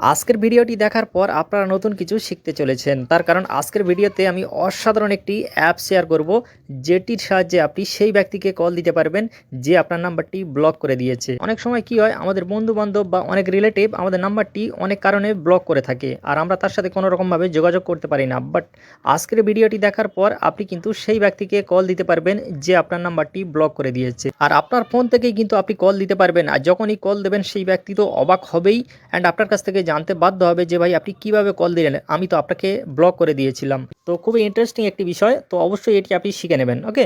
আজকের ভিডিওটি দেখার পর আপনারা নতুন কিছু শিখতে চলেছেন। তার কারণ আজকের ভিডিওতে আমি অসাধারণ একটি অ্যাপ শেয়ার করব, যেটির সাহায্যে আপনি সেই ব্যক্তিকে কল দিতে পারবেন, যে আপনার নাম্বারটি ব্লক করে দিয়েছে। অনেক সময় কি হয়, আমাদের বন্ধু বান্ধব বা অনেক রিলেটিভ আমাদের নাম্বারটি অনেক কারণে ব্লক করে থাকে, আর আমরা তার সাথে কোনো রকমভাবে যোগাযোগ করতে পারি না। বাট আজকের ভিডিওটি দেখার পর আপনি কিন্তু সেই ব্যক্তিকে কল দিতে পারবেন, যে আপনার নাম্বারটি ব্লক করে দিয়েছে। আর আপনার ফোন থেকেই কিন্তু আপনি কল দিতে পারবেন, আর যখনই কল দেবেন সেই ব্যক্তি তো অবাক হবেই, অ্যান্ড আপনার কাছ থেকে জানতে বাধ্য হবে যে ভাই আপনি কীভাবে কল দিলেন? আমি তো আপনাকে ব্লক করে দিয়েছিলাম। তো খুবই ইন্টারেস্টিং একটি বিষয়, তো অবশ্যই এটি আপনি শিখে নেবেন ওকে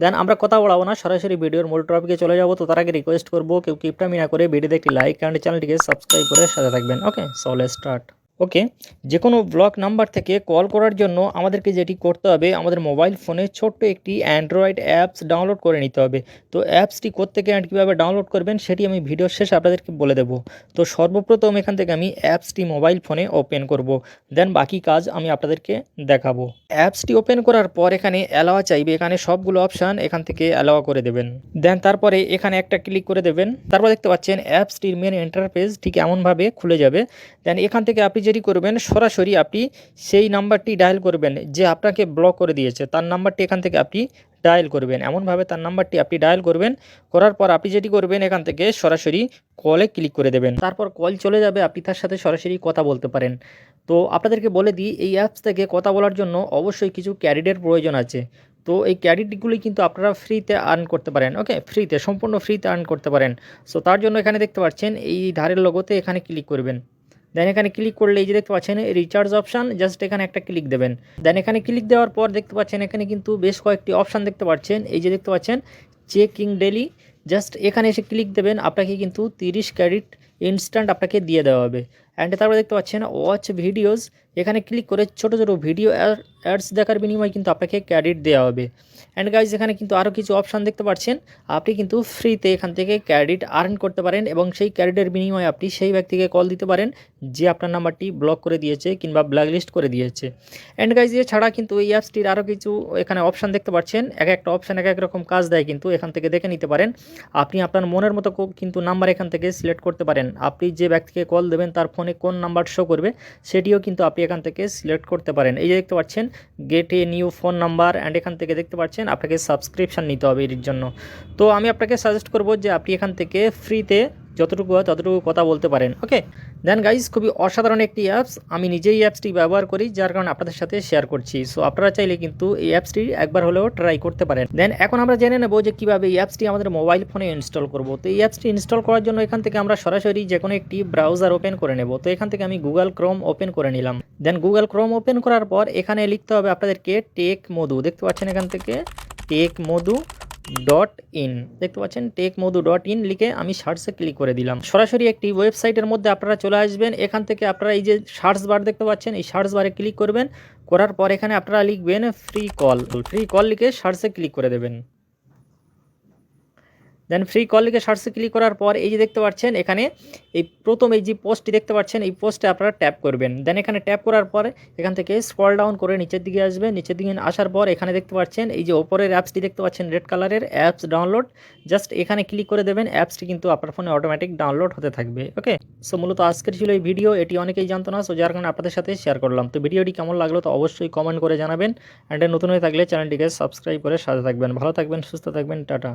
দেন আমরা কথা বলাবো না, সরাসরি ভিডিওর মূল টপিকে চলে যাব। তো তার আগে রিকোয়েস্ট করব, কেউ কিপটামি না করে ভিডিওতে একটি লাইক অ্যান্ড চ্যানেলটিকে সাবস্ক্রাইব করে সাথে থাকবেন ওকে সলে স্টার্ট ওকে যে কোনো ব্লক নাম্বার থেকে কল করার জন্য আমাদেরকে যেটি করতে হবে, আমাদের মোবাইল ফোনে ছোট্ট একটি অ্যান্ড্রয়েড অ্যাপস ডাউনলোড করে নিতে হবে। তো অ্যাপসটি কোত্থেকে অ্যান্ড কীভাবে ডাউনলোড করবেন সেটি আমি ভিডিওর শেষে আপনাদেরকে বলে দেবো। তো সর্বপ্রথম এখান থেকে আমি অ্যাপসটি মোবাইল ফোনে ওপেন করব। দেন বাকি কাজ আমি আপনাদেরকে দেখাবো। অ্যাপসটি ওপেন করার পর এখানে অ্যালাওয়া চাইবে, এখানে সবগুলো অপশান এখান থেকে অ্যালাওয়া করে দেবেন। দেন তারপরে এখানে একটা ক্লিক করে দেবেন। তারপর দেখতে পাচ্ছেন অ্যাপসটির মেন ইন্টারফেস ঠিক এমনভাবে খুলে যাবে। দেন এখান থেকে আপনি যেটি করবেন, সরাসরি আপনি সেই নাম্বারটি ডায়াল করবেন যে আপনাকে ব্লক করে দিয়েছে। তার নাম্বারটি এখান থেকে আপনি ডায়াল করবেন। এমনভাবে তার নাম্বারটি আপনি ডায়াল করবেন। করার পর আপনি যেটি করবেন, এখান থেকে সরাসরি কলে ক্লিক করে দেবেন। তারপর কল চলে যাবে, আপনি তার সাথে সরাসরি কথা বলতে পারেন। তো আপনাদেরকে বলে দিই, এই অ্যাপস থেকে কথা বলার জন্য অবশ্যই কিছু ক্যারিডের প্রয়োজন আছে। তো এই ক্যারিটগুলি কিন্তু আপনারা ফ্রিতে আর্ন করতে পারেন ওকে ফ্রিতে সম্পূর্ণ ফ্রিতে আর্ন করতে পারেন। সো তার জন্য এখানে দেখতে পাচ্ছেন, এই ধারের লোগোতে এখানে ক্লিক করবেন। দেন এখানে ক্লিক করলে এই যে দেখতে পাচ্ছেন রিচার্জ অপশান জাস্ট এখানে একটা ক্লিক দেবেন। দেন এখানে ক্লিক দেওয়ার পর দেখতে পাচ্ছেন, এখানে কিন্তু বেশ কয়েকটি অপশান দেখতে পাচ্ছেন। এই যে দেখতে পাচ্ছেন চেকিং ডেলি জাস্ট এখানে এসে ক্লিক দেবেন, আপনাকে কিন্তু তিরিশ ক্যারিট ইনস্ট্যান্ট আপনাকে দিয়ে দেওয়া হবে। অ্যান্ড তারপরে দেখতে পাচ্ছেন ওয়াচ ভিডিওস এখানে ক্লিক করে ছোটো ছোটো ভিডিও অ্যাডস দেখার বিনিময়ে কিন্তু আপনাকে ক্যারিট দেওয়া হবে। অ্যান্ড গাইজ এখানে কিন্তু আরও কিছু অপশান দেখতে পাচ্ছেন, আপনি কিন্তু ফ্রিতে এখান থেকে ক্যারিট আর্ন করতে পারেন এবং সেই ক্যাডিটের বিনিময়ে আপনি সেই ব্যক্তিকে কল দিতে পারেন, যে আপনার নাম্বারটি ব্লক করে দিয়েছে কিংবা ব্ল্যাকলিস্ট করে দিয়েছে। অ্যান্ড গাইজ এছাড়া কিন্তু এই অ্যাপসটির আরও কিছু এখানে অপশান দেখতে পাচ্ছেন, এক একটা অপশান এক এক রকম কাজ দেয় কিন্তু এখান থেকে দেখে নিতে পারেন। আপনি আপনার মনের মতো কিন্তু নাম্বার এখান থেকে সিলেক্ট করতে পারেন। আপনি যে ব্যক্তিকে কল দেবেন তার ফোনে কোন নাম্বার শো করবে, সেটিও কিন্তু আপনি এখান থেকে সিলেক্ট করতে পারেন। এই যে দেখতে পাচ্ছেন get a new phone number and এখান থেকে দেখতে পাচ্ছেন, আপনাকে সাবস্ক্রিপশান নিতে হবে এর জন্য। তো আমি আপনাকে সাজেস্ট করব যে আপনি এখান থেকে ফ্রিতে যতটুকু হয় ততটুকু কথা বলতে পারেন ওকে দেন গাইজ খুবই অসাধারণ একটি অ্যাপস আমি নিজেই অ্যাপসটি ব্যবহার করি, যার কারণে আপনাদের সাথে শেয়ার করছি। সো আপনারা চাইলে কিন্তু এই অ্যাপসটি একবার হলেও ট্রাই করতে পারেন। দেন এখন আমরা জেনে নেব যে কীভাবে এই অ্যাপসটি আমাদের মোবাইল ফোনে ইনস্টল করব। তো এই অ্যাপসটি ইনস্টল করার জন্য এখান থেকে আমরা সরাসরি যে কোনো একটি ব্রাউজার ওপেন করে নেব। তো এখান থেকে আমি গুগল ক্রোম ওপেন করে নিলাম। দেন গুগল ক্রোম ওপেন করার পর এখানে লিখতে হবে আপনাদেরকে টেক মধু দেখতে পাচ্ছেন এখান থেকে টেক মধু ডট ইন দেখতে পাচ্ছেন টেক মধু ডট ইন লিখে আমি সার্চে ক্লিক করে দিলাম। সরাসরি একটি ওয়েবসাইটের মধ্যে আপনারা চলে আসবেন। এখান থেকে আপনারা এই যে সার্চ বার দেখতে পাচ্ছেন, এই সার্চ বারে ক্লিক করবেন। করার পর এখানে আপনারা লিখবেন ফ্রি কল ফ্রি কল লিখে সার্চে ক্লিক করে দেবেন। দেন ফ্রি কল লিখে সার্চে ক্লিক করার পর এই যে দেখতে পাচ্ছেন, এখানে এই প্রথম এই যে পোস্টটি দেখতে পাচ্ছেন, এই পোস্টে আপনারা ট্যাপ করবেন। দেন এখানে ট্যাপ করার পর এখান থেকে স্ক্রল ডাউন করে নিচের দিকে আসবেন। নিচের দিকে আসার পর এখানে দেখতে পাচ্ছেন, এই যে ওপরের অ্যাপসটি দেখতে পাচ্ছেন রেড কালারের অ্যাপস ডাউনলোড জাস্ট এখানে ক্লিক করে দেবেন অ্যাপসটি কিন্তু আপনার ফোনে অটোমেটিক ডাউনলোড হতে থাকবে ওকে সো মূলত আজকের ছিল এই ভিডিও এটি অনেকেই জানতো না সো যার কারণে আপনাদের সাথে শেয়ার করলাম। তো ভিডিওটি কেমন লাগল তো অবশ্যই কমেন্ট করে জানাবেন। অ্যান্ড নতুন হয়ে থাকলে চ্যানেলটিকে সাবস্ক্রাইব করে সাথে থাকবেন। ভালো থাকবেন, সুস্থ থাকবেন, টাটা।